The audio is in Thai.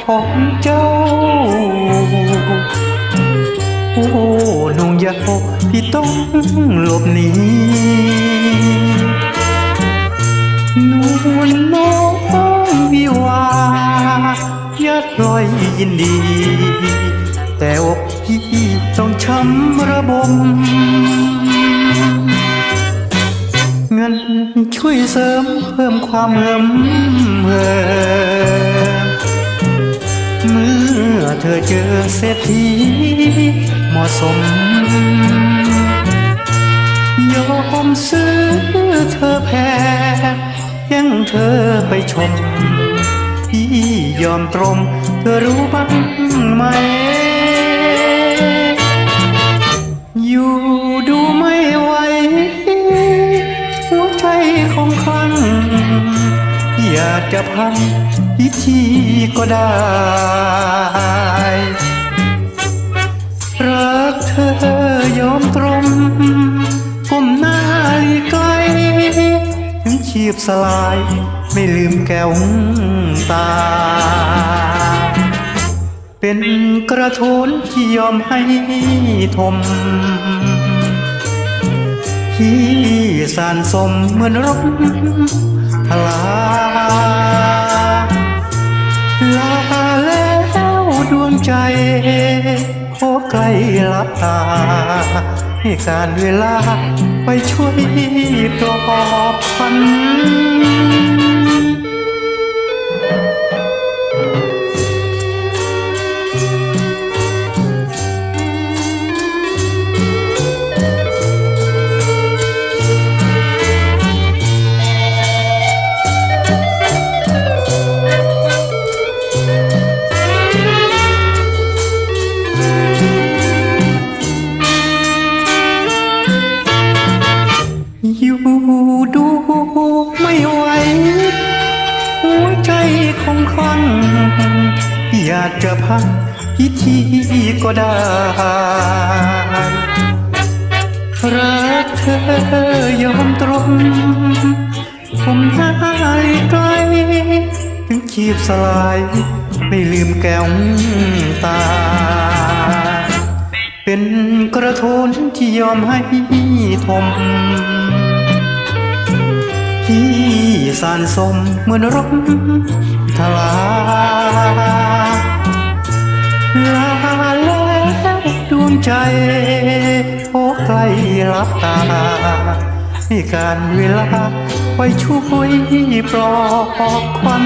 ของเจ้า โอ้นุ่งยาวพี่ต้องหลบหนีนวลน้องวิวายัดลอยยินดี แต่อกพี่ต้องช้ำระบมเงินช่วยเสริมเพิ่มความเหิมเหิมเมื่อ เธอเจอเศรษฐีเหมาะสม ยอมซื้อเธอแพ้ยังเธอไปชมพี่ยอมตรม เธอรู้บ้างไหม อยู่ดูไม่ไหวหัวใจของคลั่ง อยากจะพังพิธีก็ได้ รักเธอยอมตรงก้มหน้าหลีกไกลถึงชีพสลาย ไม่ลืมแก้วตา เป็นกระโทนที่ยอมให้ทมที่สานสมเหมือนร่มท ลา ลาแล้วดวงใจโคใกล้ลับตา ให้การเวลาไปช่วยปลอบพัน ใจของคลั่งอยากจะพักพิธีก็ได้รักเธอยอมตรงผมหายไกลถึงขีบสลาย ไม่ลืมแก้วตา เป็นกระโทนที่ยอมให้ทมที่สานสมเหมือนร่ม ทลาลาแล้วดวงใจ โอ้ใกล้รับตาให้การเวลาไว้ช่วยปลอบควัน